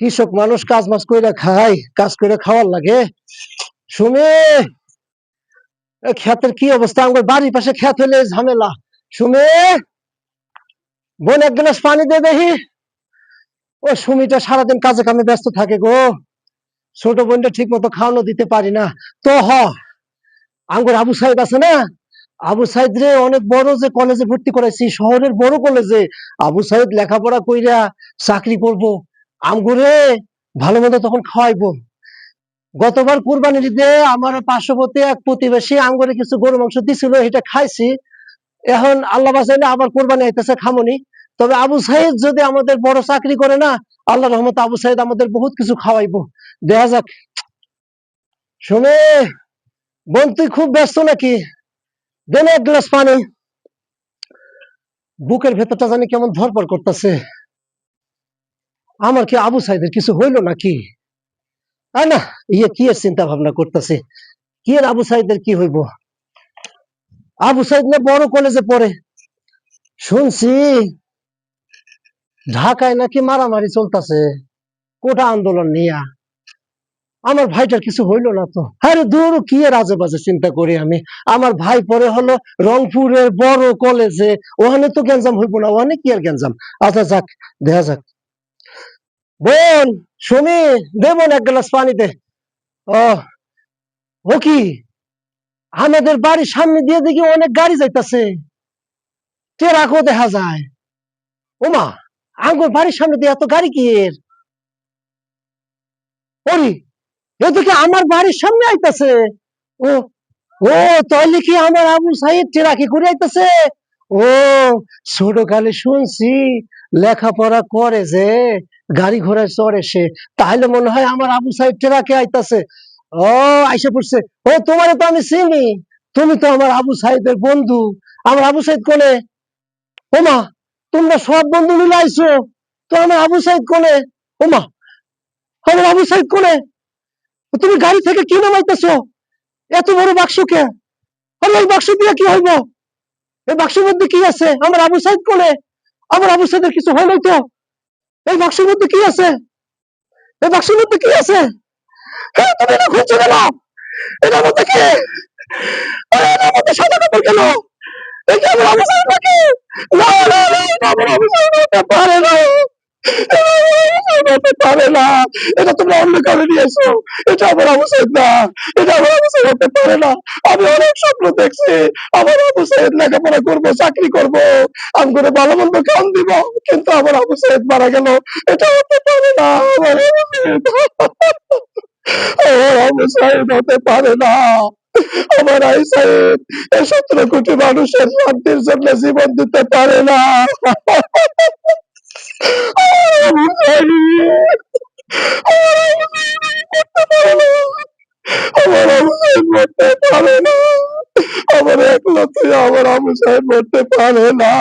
কৃষক মানুষ কাজ মাস কইরা খায়, কাজ করে খাওয়ার লাগে। এ ক্ষেতের কি অবস্থা? আমার বাড়ির পাশে ক্ষেত হলে ঝামেলা। সুমি বোন এক গ্লাস পানি দে দেখি। ও সুমিটা সারাদিন কাজে কামে ব্যস্ত থাকে গো। ছোট বোনটা ঠিক মতো খাওয়ানো দিতে পারি না। তো হ, আঙ্গুর আবু সাহেব আছে না? আবু সাইদ রে অনেক বড় যে কলেজে ভর্তি করাইছি শহরের বড় কলেজে আবু সাইদ লেখাপড়া কইরা চাকরি করব, আমগুরে ভালো মন্দ তখন খাওয়াইবো। গতবার কুরবানির ঈদে আমার পার্শ্ববর্তী এক প্রতিবেশী আঙ্গুরে কিছু গরু মাংস দিছিল, এটা খাইছি। এখন আল্লাহ বাঁচাইলে আবার কোরবানি আইতেছে, খামনি। তবে আবু সাইদ যদি আমাদের বড় চাকরি করে না আল্লাহ রহমত আবু সাইদ আমাদের বহুত কিছু খাওয়াইবো। দেখা যাক। শুনে, বোন, তুই খুব ব্যস্ত নাকি? দেন এক গ্লাস পানি। বুকের ভেতরটা জানি কেমন ধরপর করতেছে। আমার কি আবু সাইদের কিছু হইল নাকি? না? ইয়ে কি এর চিন্তা ভাবনা করতেছে? কি এর আবু সাইদের কি হইব? আবু সাইদ না বড় কলেজে পড়ে। শুনছি ঢাকায় নাকি মারামারি চলতেছে। কোটা আন্দোলন নিয়া। আমার ভাইটার কিছু হইল না তো। আরে দূর, কি এর আজে বাজে চিন্তা করি আমি? আমার ভাই পরে হলো রংপুরের বড় কলেজে ওখানে তো গ্যাঞ্জাম হইব না, ওখানে কি আর গ্যাঞ্জাম? আচ্ছা যাক, দেখা যাক। বোন সুমি দে বোন এক গ্লাস পানি দে। ও ও কি? আমাদের বাড়ির সামনে দিয়ে দেখি অনেক গাড়ি যাইতাছে। টেরাকও দেখা যায়। ওমা, আঙ্গুর বাড়ির সামনে দিয়ে এত গাড়ি কি এর? ওরি এদিকে আমার বাড়ির সামনে আইতাছে। ও ও, তাহলে কি আমার আবু সাইদ টেরাকি করে আইতাছে? ও ছোট কালে শুনছি লেখাপড়া করে যে, গাড়ি ঘোড়ায় চড়ে সে। তাহলে মনে হয় আমার আবু সাহেব টেরাকে আইতাছে। ও, আইসে পড়ছে। ও, তোমারে তো আমি চিনি। তুমি তো আমার আবু সাহেবের বন্ধু। আমার আবু সাহেব কোনে? ওমা, তোমরা সব বন্ধু মিলে আইছো। তো আমার আবু সাহেব কোনে? ওমা, আমার আবু সাহেব কোনে? তুমি গাড়ি থেকে কি নামাইতেছো এত বড় বাক্স কে এই বাক্স দিয়ে কি হইব এই বাক্সের মধ্যে কি আছে আমার আবু সাহেব কোনে আমার আবু সাহেবের কিছু হয় নাই তো এই বাক্সের মধ্যে কি আছে এই বাক্সের মধ্যে কি আছে হ্যাঁ তুমি এটা খুঁজছো কেন এটার মধ্যে কি এটার মধ্যে সাদা কাপড় কেন কি আমার আবু সাহেব নাকি না না না এটা আমার আবু সাহেব হতে পারে না হতে পারে না। এটা তোমরা অন্য কারণে নিয়েছো এটা আমার সাহেব না। এটা আমার সাহেব হতে পারে না। আমি অনেক স্বপ্ন দেখছি। আমার সাহেব লেখাপড়া করব, চাকরি করব। আমি করে ভালো মন্দ খান দিব, কিন্তু আমার সাহেব মারা গেল। এটা হতে পারে না। আমার সাহেব হতে পারে না। আমার আই সাহেব এই সতেরো কোটি মানুষের শান্তির জন্য জীবন দিতে পারে না। পারে না। আমার একলা তুই আমার আবু সাহেব করতে পারে না।